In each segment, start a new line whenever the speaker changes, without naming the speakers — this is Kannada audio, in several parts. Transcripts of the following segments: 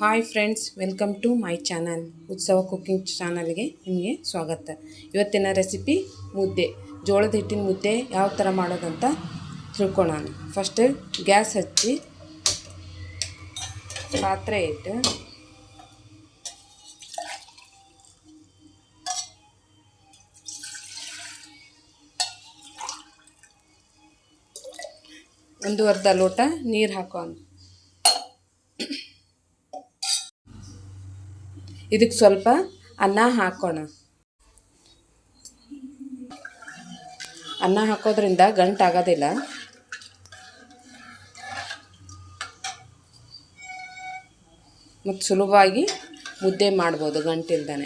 Hi friends welcome to my channel Utsava cooking ಚಾನಲ್ಗೆ ನಿಮಗೆ ಸ್ವಾಗತ. ಇವತ್ತಿನ ರೆಸಿಪಿ ಮುದ್ದೆ, ಜೋಳದ ಹಿಟ್ಟಿನ ಮುದ್ದೆ ಯಾವ ಥರ ಮಾಡೋದಂತ ತಿಳ್ಕೊಳ್ಳೋಣ ಫಸ್ಟ್ ಗ್ಯಾಸ್ ಹಚ್ಚಿ, ಪಾತ್ರೆ ಇಟ್ಟು ಅರ್ಧ ಲೋಟ ನೀರು ಹಾಕೋಣ. ಇದಕ್ಕೆ ಸ್ವಲ್ಪ ಅನ್ನ ಹಾಕೋಣ. ಅನ್ನ ಹಾಕೋದ್ರಿಂದ ಗಂಟಾಗೋದಿಲ್ಲ ಮತ್ತು ಸುಲಭವಾಗಿ ಮುದ್ದೆ ಮಾಡ್ಬೋದು ಗಂಟಿಲ್ದೇ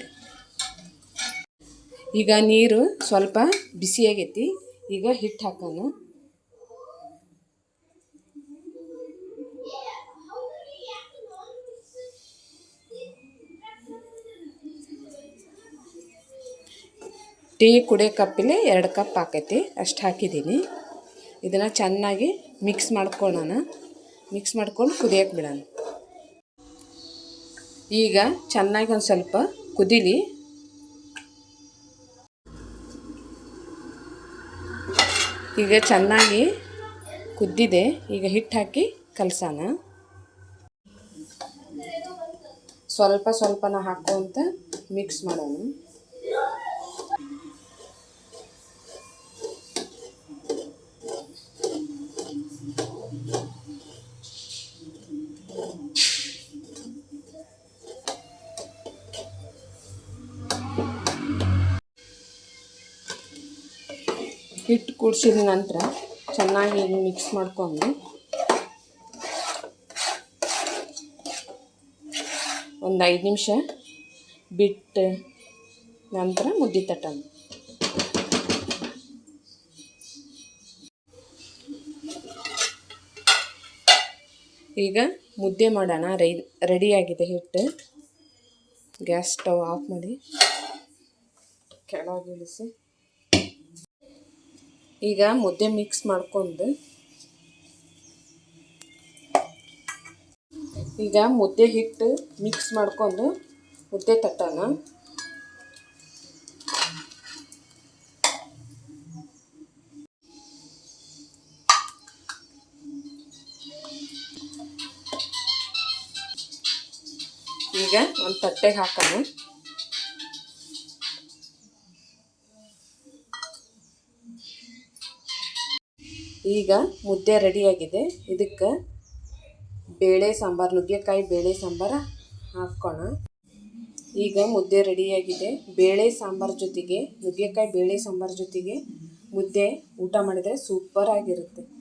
ಈಗ ನೀರು ಸ್ವಲ್ಪ ಬಿಸಿಯಾಗೈತಿ. ಈಗ ಹಿಟ್ಟು ಹಾಕೋಣ. ಟೀ ಕುಡಿಯೋ ಕಪ್ಪಲ್ಲಿ ಎರಡು ಕಪ್ ಹಾಕೈತಿ. ಅಷ್ಟು ಹಾಕಿದ್ದೀನಿ. ಇದನ್ನು ಚೆನ್ನಾಗಿ ಮಿಕ್ಸ್ ಮಾಡ್ಕೊಳ್ಳೋಣ. ಮಿಕ್ಸ್ ಮಾಡ್ಕೊಂಡು ಕುದಿಯೋಕೆ ಬಿಡೋಣ. ಈಗ ಚೆನ್ನಾಗಿ ಒಂದು ಸ್ವಲ್ಪ ಕುದೀಲಿ. ಈಗ ಚೆನ್ನಾಗಿ ಕುದ್ದಿದೆ. ಈಗ ಹಿಟ್ಟು ಹಾಕಿ ಕಲಸೋಣ. ಸ್ವಲ್ಪ ಸ್ವಲ್ಪನ ಹಾಕುವಂತ ಮಿಕ್ಸ್ ಮಾಡೋಣ. ಹಿಟ್ಟು ಕುಡಿಸಿದ ನಂತರ ಚೆನ್ನಾಗಿ ಮಿಕ್ಸ್ ಮಾಡ್ಕೊಂಡು ಒಂದು ಐದು ನಿಮಿಷ ಬಿಟ್ಟು ನಂತರ ಮುದ್ದೆ ತಟ್ಟೋಣ. ಈಗ ಮುದ್ದೆ ಮಾಡೋಣ. ರೈ ರೆಡಿಯಾಗಿದೆ ಹಿಟ್ಟು ಗ್ಯಾಸ್ ಸ್ಟವ್ ಆಫ್ ಮಾಡಿ ಕೆಳಗೆ ಇಳಿಸಿ. ಈಗ ಮುದ್ದೆ ಮಿಕ್ಸ್ ಮಾಡ್ಕೊಂಡು ಈಗ ಮುದ್ದೆ ಹಿಟ್ಟು ಮಿಕ್ಸ್ ಮಾಡ್ಕೊಂಡು ಮುದ್ದೆ ತಟ್ಟೋಣ. ಈಗ ಒಂದು ತಟ್ಟೆಗೆ ಹಾಕೋಣ. ಈಗ ಮುದ್ದೆ ರೆಡಿಯಾಗಿದೆ. ಇದಕ್ಕೆ ಬೇಳೆ ಸಾಂಬಾರು, ನುಗ್ಗೆಕಾಯಿ ಬೇಳೆ ಸಾಂಬಾರು ಹಾಕೋಣ ಈಗ ಮುದ್ದೆ ರೆಡಿಯಾಗಿದೆ. ಬೇಳೆ ಸಾಂಬಾರು ಜೊತೆಗೆ, ನುಗ್ಗೆಕಾಯಿ ಬೇಳೆ ಸಾಂಬಾರು ಜೊತೆಗೆ ಮುದ್ದೆ ಊಟ ಮಾಡಿದರೆ ಸೂಪರ್ ಆಗಿರುತ್ತೆ.